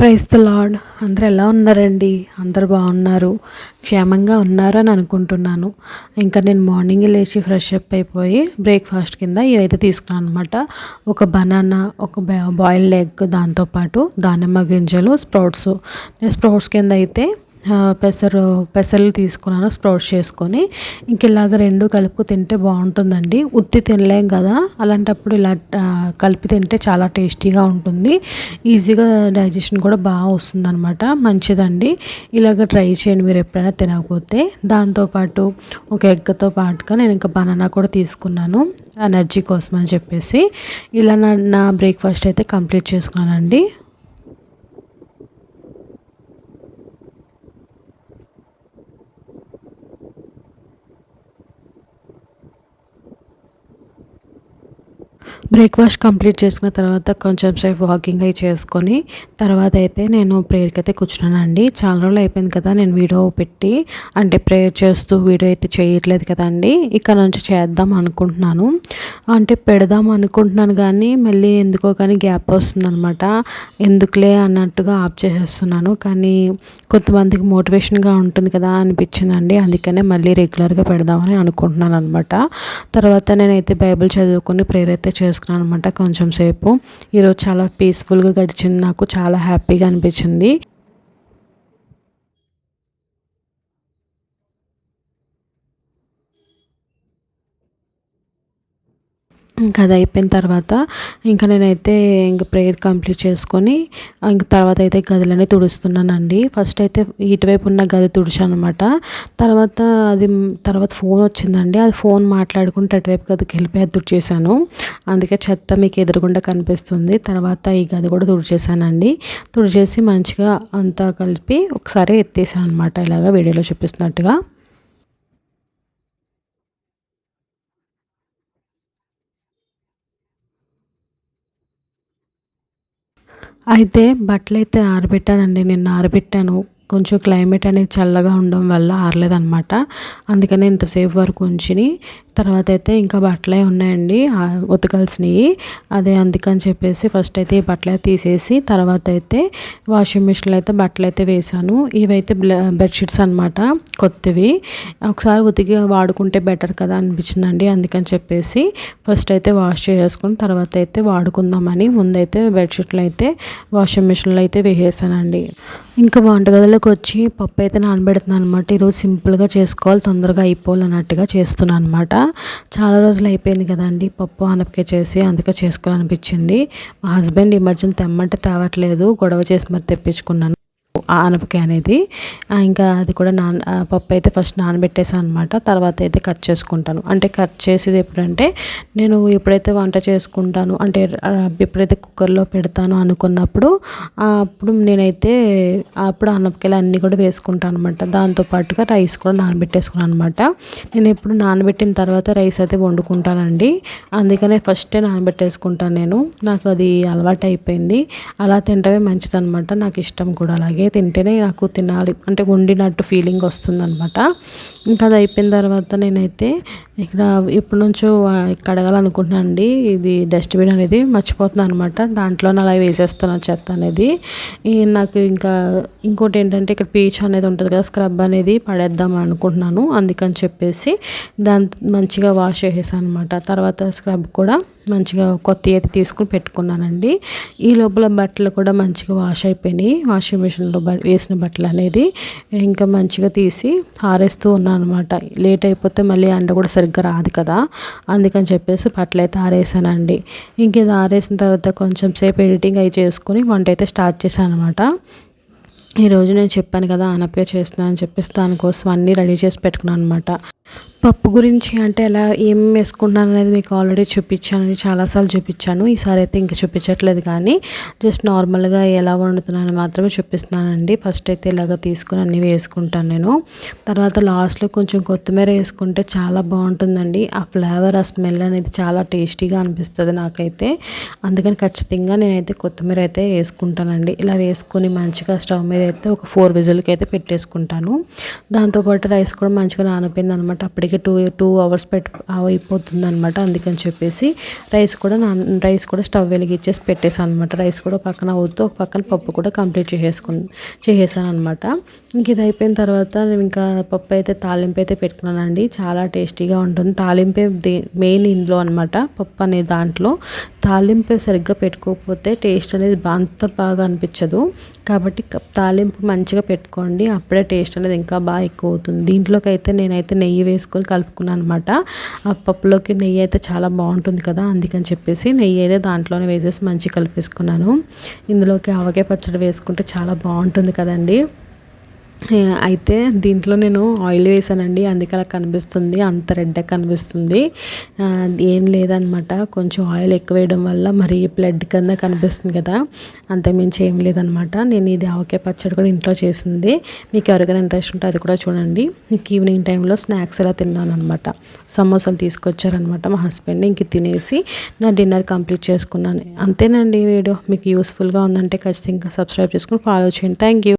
Price the lord అందరు ఎలా ఉన్నారండి? అందరు బాగున్నారు. క్షేమంగా ఉన్నారు అని అనుకుంటున్నాను. ఇంకా నేను మార్నింగ్ లేచి ఫ్రెష్ అప్ అయిపోయి బ్రేక్ఫాస్ట్ కింద ఇవైతే తీసుకున్నాను అనమాట ఒక బనానా ఒక బాయిల్డ్ ఎగ్ దాంతోపాటు దానిమ్మ గింజలు స్ప్రౌట్స్. నేను స్ప్రౌట్స్ కింద అయితే పెసరు పెసర్లు తీసుకున్నాను స్ప్రౌట్స్ చేసుకొని. ఇంక ఇలాగ రెండు కలుపుకు తింటే బాగుంటుందండి. ఉత్తి తినలేం కదా అలాంటప్పుడు ఇలా కలిపి తింటే చాలా టేస్టీగా ఉంటుంది. ఈజీగా డైజెషన్ కూడా బాగా వస్తుంది అనమాట మంచిదండి. ఇలాగ ట్రై చేయండి మీరు ఎప్పుడైనా తినకపోతే. దాంతోపాటు ఒక ఎగ్తో పాటుగా నేను ఇంకా బనానా కూడా తీసుకున్నాను ఎనర్జీ కోసం అని చెప్పేసి. ఇలా నా నా బ్రేక్ఫాస్ట్ అయితే కంప్లీట్ చేసుకున్నానండి. బ్రేక్ఫాస్ట్ కంప్లీట్ చేసుకున్న తర్వాత కొంచెం సేపు వాకింగ్ అయి చేసుకొని తర్వాత అయితే నేను ప్రేయర్కి అయితే కూర్చున్నానండి. చాలా రోజులు అయిపోయింది కదా నేను వీడియో పెట్టి అంటే ప్రేయర్ చేస్తూ వీడియో అయితే చేయట్లేదు కదండి ఇక్కడ నుంచి చేద్దాం అనుకుంటున్నాను. అంటే పెడదాం అనుకుంటున్నాను కానీ మళ్ళీ ఎందుకో కానీ గ్యాప్ వస్తుందనమాట ఎందుకులే అన్నట్టుగా ఆప్ చేసేస్తున్నాను. కానీ కొంతమందికి మోటివేషన్గా ఉంటుంది కదా అనిపించిందండి. అందుకనే మళ్ళీ రెగ్యులర్గా పెడదామని అనుకుంటున్నాను అనమాట తర్వాత నేనైతే బైబిల్ చదువుకొని ప్రేయర్ అయితే చేసుకున్నాను అనమాట కొంచెం సేపు. ఈరోజు చాలా పీస్ఫుల్గా గడిచింది. నాకు చాలా హ్యాపీగా అనిపించింది. ఇంకా అది అయిపోయిన తర్వాత ఇంకా నేనైతే ఇంక ప్రేయర్ కంప్లీట్ చేసుకొని ఇంక తర్వాత అయితే గదులన్నీ తుడుస్తున్నానండి. ఫస్ట్ అయితే ఇటువైపు ఉన్న గది తుడిచాను అనమాట తర్వాత అది తర్వాత ఫోన్ వచ్చిందండి. అది ఫోన్ మాట్లాడుకుంటే అటువైపు గదికి వెళ్ళిపోయి తుడిచేసాను అందుకే చెత్త మీకు ఎదురుగుండా కనిపిస్తుంది. తర్వాత ఈ గది కూడా తుడిచేసానండి తుడిచేసి మంచిగా అంతా కలిపి ఒకసారి ఎత్తేసాను అనమాట ఇలాగ వీడియోలో చూపిస్తున్నట్టుగా. అయితే బట్టలైతే ఆరబెట్టానండి. నిన్న ఆరబెట్టాను. కొంచెం క్లైమేట్ అనేది చల్లగా ఉండడం వల్ల ఆరలేదనమాట అందుకనే ఇంతసేపు వరకు ఉంచి తర్వాత అయితే ఇంకా బట్టలే ఉన్నాయండి. ఉతకాల్సినవి. అదే అందుకని చెప్పేసి ఫస్ట్ అయితే ఈ బట్టలు తీసేసి తర్వాత అయితే వాషింగ్ మిషన్లో అయితే బట్టలు అయితే వేసాను ఇవైతే బెడ్షీట్స్ అనమాట కొత్తవి. ఒకసారి ఉతికి వాడుకుంటే బెటర్ కదా అనిపించిందండి. అందుకని చెప్పేసి ఫస్ట్ అయితే వాష్ చేసుకుని తర్వాత అయితే వాడుకుందామని ముందైతే బెడ్షీట్లు అయితే వాషింగ్ మిషన్లో అయితే వేసేసానండి. ఇంకా వంటగదిలోకి వచ్చి పప్పు అయితే నానబెడుతున్నాను అనమాట ఈరోజు సింపుల్గా చేసుకోవాలి. తొందరగా అయిపోవాలన్నట్టుగా చేస్తున్నాను అనమాట చాలా రోజులు అయిపోయింది కదండి. పప్పు ఆనపకాయ చేసి అందుకే చేసుకోవాలనిపించింది. మా హస్బెండ్ ఈ మధ్యన తెమ్మంటే తేవట్లేదు. గొడవ చేసి మరి తెప్పించుకున్నాను. ఆనపకాయ అనేది. ఇంకా అది కూడా నాన్ పప్పు అయితే ఫస్ట్ నానబెట్టేసాను అనమాట తర్వాత అయితే కట్ చేసుకుంటాను. అంటే కట్ చేసేది ఎప్పుడంటే నేను ఎప్పుడైతే వంట చేసుకుంటాను అంటే ఎప్పుడైతే కుక్కర్లో పెడతాను అనుకున్నప్పుడు అప్పుడు నేనైతే అప్పుడు ఆనపకాయలు అన్నీ కూడా వేసుకుంటాను అనమాట దాంతోపాటుగా రైస్ కూడా నానబెట్టేసుకున్నాను అనమాట నేను ఎప్పుడు నానబెట్టిన తర్వాత రైస్ అయితే వండుకుంటానండి. అందుకనే ఫస్టే నానబెట్టేసుకుంటాను నేను. నాకు అది అలవాటు అయిపోయింది అలా తింటమే మంచిదనమాట నాకు ఇష్టం కూడా అలాగే. తింటేనే నాకు తినాలి. అంటే వండినట్టు ఫీలింగ్ వస్తుందనమాట ఇంకా అది అయిపోయిన తర్వాత నేనైతే ఇక్కడ ఇప్పటి నుంచో కడగాలనుకుంటున్నాను అండి. ఇది డస్ట్బిన్ అనేది మర్చిపోతున్నాను అనమాట దాంట్లోనే అలా వేసేస్తున్నాను చెత్త అనేది. నాకు ఇంకా ఇంకోటి ఏంటంటే ఇక్కడ పీచ్ అనేది ఉంటుంది కదా స్క్రబ్ అనేది పడేద్దాం అనుకుంటున్నాను. అందుకని చెప్పేసి దాని మంచిగా వాష్ చేసేసాను అనమాట తర్వాత స్క్రబ్ కూడా మంచిగా కొత్త అయితే తీసుకుని పెట్టుకున్నానండి. ఈ లోపల బట్టలు కూడా మంచిగా వాష్ అయిపోయినాయి. వాషింగ్ మిషన్లో వేసిన బట్టలు అనేది ఇంకా మంచిగా తీసి ఆరేస్తూ ఉన్నాను అనమాట లేట్ అయిపోతే మళ్ళీ ఎండ కూడా సరిగ్గా రాదు కదా. అందుకని చెప్పేసి బట్టలు అయితే ఆరేసానండి. ఇంక ఇది ఆరేసిన తర్వాత కొంచెం సేపు ఎడిటింగ్ అవి చేసుకుని వంట అయితే స్టార్ట్ చేశాను అనమాట ఈరోజు నేను చెప్పాను కదా ఆనపకాయ చేస్తున్నాను అని చెప్పేసి దానికోసం అన్నీ రెడీ చేసి పెట్టుకున్నాను అనమాట పప్పు గురించి అంటే ఎలా ఏం వేసుకుంటున్నాను అనేది మీకు ఆల్రెడీ చూపించాను చాలాసార్లు చూపించాను. ఈసారి అయితే ఇంకా చూపించట్లేదు కానీ జస్ట్ నార్మల్గా ఎలా వండుతున్నాను మాత్రమే చూపిస్తున్నానండి. ఫస్ట్ అయితే ఇలాగ తీసుకుని అన్నీ వేసుకుంటాను నేను. తర్వాత లాస్ట్లో కొంచెం కొత్తిమీర వేసుకుంటే చాలా బాగుంటుందండి. ఆ ఫ్లేవర్ ఆ స్మెల్ అనేది చాలా టేస్టీగా అనిపిస్తుంది నాకైతే. అందుకని ఖచ్చితంగా నేనైతే కొత్తిమీర అయితే వేసుకుంటానండి. ఇలా వేసుకొని మంచిగా స్టవ్ మీద అయితే ఒక ఫోర్ విజిల్కి అయితే పెట్టేసుకుంటాను. దాంతోపాటు రైస్ కూడా మంచిగా నానిపోయింది అనమాట అప్పటికే టూ టూ అవర్స్ పెట్టి అయిపోతుంది అనమాట అందుకని చెప్పేసి రైస్ కూడా నా రైస్ కూడా స్టవ్ వెలిగించేసి పెట్టేశాను అనమాట రైస్ కూడా పక్కన అవుతూ ఒక పక్కన పప్పు కూడా కంప్లీట్ చేసేసుకుని చేసేసాను అనమాట ఇంక ఇది అయిపోయిన తర్వాత నేను ఇంకా పప్పు అయితే తాలింపు అయితే పెట్టుకున్నానండి. చాలా టేస్టీగా ఉంటుంది. తాలింపే మెయిన్ ఇందులో అనమాట పప్పు అనే దాంట్లో. తాలింపు సరిగ్గా పెట్టుకోకపోతే టేస్ట్ అనేది అంత బాగా అనిపించదు. కాబట్టి తాలింపు మంచిగా పెట్టుకోండి. అప్పుడే టేస్ట్ అనేది ఇంకా బాగా ఎక్కువ అవుతుంది. దీంట్లోకి అయితే నేనైతే నెయ్యి వేసుకొని కలుపుకున్నాను అనమాట ఆ పప్పులోకి నెయ్యి అయితే చాలా బాగుంటుంది కదా అందుకని చెప్పేసి నెయ్యి అయితే దాంట్లోనే వేసేసి మంచిగా కలిపేసుకున్నాను. ఇందులోకి ఆవకాయ పచ్చడి వేసుకుంటే చాలా బాగుంటుంది కదండి. అయితే దీంట్లో నేను ఆయిల్ వేసానండి. అందుకే అలా కనిపిస్తుంది. అంత రెడ్గా కనిపిస్తుంది. ఏం లేదనమాట కొంచెం ఆయిల్ ఎక్కువ వేయడం వల్ల మరి బ్లడ్ కింద కనిపిస్తుంది కదా. అంతకుమించి ఏం లేదనమాట నేను ఇది ఆవకాయ పచ్చడి కూడా ఇంట్లో చేసింది. మీకు ఎవరికైనా ఇంట్రెస్ట్ ఉంటే అది కూడా చూడండి. మీకు ఈవినింగ్ టైంలో స్నాక్స్ ఎలా తిన్నాను అనమాట సమోసాలు తీసుకొచ్చారనమాట మా హస్బెండ్ ఇంక తినేసి నా డిన్నర్ కంప్లీట్ చేసుకున్నాను. అంతేనండి వీడియో. మీకు యూస్ఫుల్గా ఉందంటే ఖచ్చితంగా సబ్స్క్రైబ్ చేసుకుని ఫాలో చేయండి. Thank you